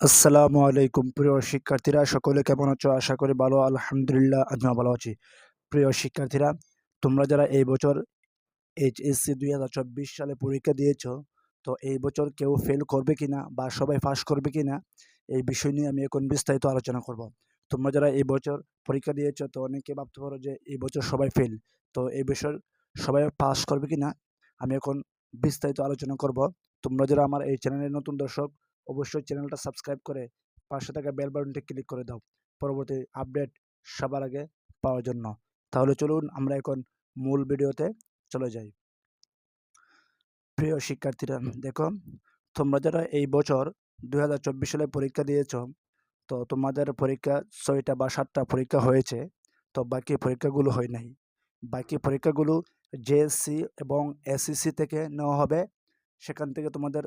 আসসালামু আলাইকুম, প্রিয় শিক্ষার্থীরা। সকলে কেমন আছো? আশা করি ভালো, আলহামদুলিল্লাহ, আমিও ভালো আছি। প্রিয় শিক্ষার্থীরা, তোমরা যারা এই বছর এইচএসসি দুই হাজার চব্বিশ সালে পরীক্ষা দিয়েছ, তো এই বছর কেউ ফেল করবে কি না বা সবাই পাস করবে কি না এই বিষয় নিয়ে আমি এখন বিস্তারিত আলোচনা করব। তোমরা যারা এই বছর পরীক্ষা দিয়েছ, তো অনেকে ভাবতে পারো যে এই বছর সবাই ফেল তো এই বছর সবাই পাস করবে কি না আমি এখন বিস্তারিত আলোচনা করব। তোমরা যারা আমার এই চ্যানেলের নতুন দর্শক অবশ্যই চ্যানেলটা সাবস্ক্রাইব করে পাশে থাকা বেল বাটনটি ক্লিক করে দাও। পরবর্তী আপডেট সবার আগে পাওয়ার জন্য। তাহলে চলুন আমরা এখন মূল ভিডিওতে চলে যাই। প্রিয় শিক্ষার্থীরা, দেখো, তোমরা যারা এই বছর দু হাজার চব্বিশ সালে পরীক্ষা দিয়েছ, তো তোমাদের পরীক্ষা ছয়টা বা সাতটা পরীক্ষা হয়েছে, তো বাকি পরীক্ষাগুলো হয় নাই। বাকি পরীক্ষাগুলো জেএসসি এবং এসএসসি থেকে নেওয়া হবে। সেখান থেকে তোমাদের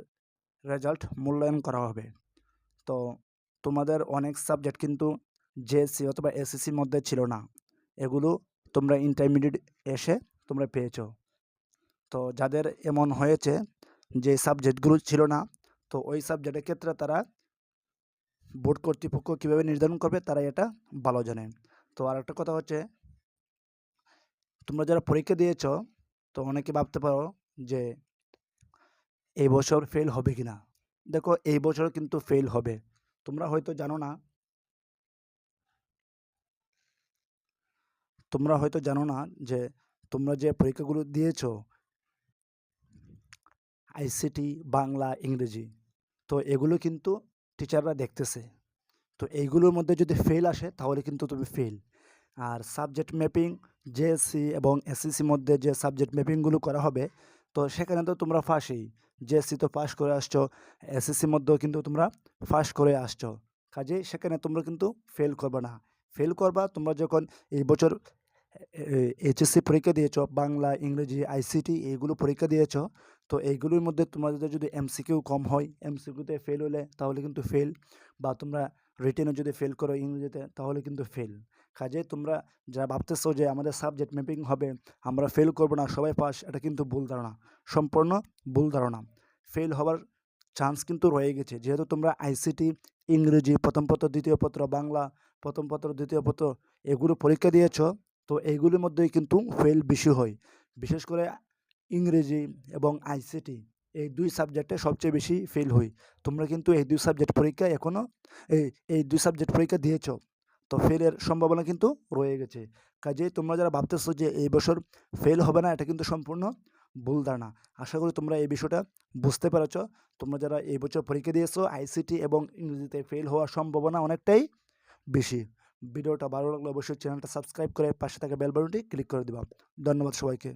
রেজাল্ট মূল্যায়ন করা হবে। তো তোমাদের অনেক সাবজেক্ট কিন্তু জেএসসি অথবা এসএসসির মধ্যে ছিল না। এগুলো তোমরা ইন্টারমিডিয়েট এসে তোমরা পেয়েছ। তো যাদের এমন হয়েছে যে সাবজেক্টগুলো ছিল না, তো ওই সাবজেক্টের ক্ষেত্রে তারা বোর্ড কর্তৃপক্ষ কীভাবে নির্ধারণ করবে তারা এটা ভালো জানে। তো আর একটা কথা হচ্ছে, তোমরা যারা পরীক্ষা দিয়েছ, তো অনেকে ভাবতে পারো যে এই বছর ফেল হবে কি না দেখো, এই বছর কিন্তু ফেল হবে। তোমরা হয়তো জানো না তোমরা হয়তো জানো না যে তোমরা যে পরীক্ষাগুলো দিয়েছ আইসিটি বাংলা, ইংরেজি, তো এগুলো কিন্তু টিচাররা দেখতেছে। তো এইগুলোর মধ্যে যদি ফেল আসে, তাহলে কিন্তু তুমি ফেল আর সাবজেক্ট ম্যাপিং জেএসসি এবং এসএসসির মধ্যে যে সাবজেক্ট ম্যাপিংগুলো করা হবে, তো সেখানে তো তোমরা ফাঁসেই জেএসসি তো পাস করে আসছো এসএসসির মধ্যেও কিন্তু তোমরা পাস করে আসছো। কাজেই সেখানে তোমরা কিন্তু ফেল করবে না। ফেল করবা, তোমরা যখন এই বছর এইচএসসি পরীক্ষা দিয়েছ, বাংলা, ইংরেজি আইসিটি এইগুলো পরীক্ষা দিয়েছ, তো এইগুলোর মধ্যে তোমাদের যদি এমসিকিউ কম হয় এমসিকিউতে ফেল হলে তাহলে কিন্তু ফেল বা তোমরা রিটেনে যদি ফেল করো ইংরেজিতে তাহলে কিন্তু ফেল কাজে তোমরা যা ভাবতেছো যে আমাদের সাবজেক্ট ম্যাপিং হবে, আমরা ফেল করব না, সবাই পাস এটা কিন্তু ভুল ধারণা। সম্পূর্ণ ভুল ধারণা। ফেল হওয়ার চান্স কিন্তু রয়ে গেছে। যেহেতু তোমরা আইসিটি ইংরেজি, প্রথম পত্র, দ্বিতীয় পত্র, বাংলা, প্রথম পত্র, দ্বিতীয় পত্র এগুলো পরীক্ষা দিয়েছ, তো এইগুলির মধ্যেই কিন্তু ফেল বেশি হয়। বিশেষ করে ইংরেজি এবং আইসিটি এই দুই সাবজেক্টে সবচেয়ে বেশি ফেল হই তোমরা কিন্তু এই দুই সাবজেক্ট পরীক্ষা এখনও এই এই দুই সাবজেক্ট পরীক্ষা দিয়েছ, তো ফেলের সম্ভাবনা কিন্তু রয়ে গেছে। কাজেই তোমরা যারা ভাবতেছো যে এই বছর ফেল হবে না, এটা কিন্তু সম্পূর্ণ ভুল ধারণা আশা করি তোমরা এই বিষয়টা বুঝতে পেরেছ। তোমরা যারা এই বছর পরীক্ষা দিয়েছ আইসিটি এবং ইংরেজিতে ফেল হওয়ার সম্ভাবনা অনেকটাই বেশি। ভিডিওটা ভালো লাগলে অবশ্যই চ্যানেলটা সাবস্ক্রাইব করে পাশে থাকা বেল বাটনটি ক্লিক করে দেবা। ধন্যবাদ সবাইকে।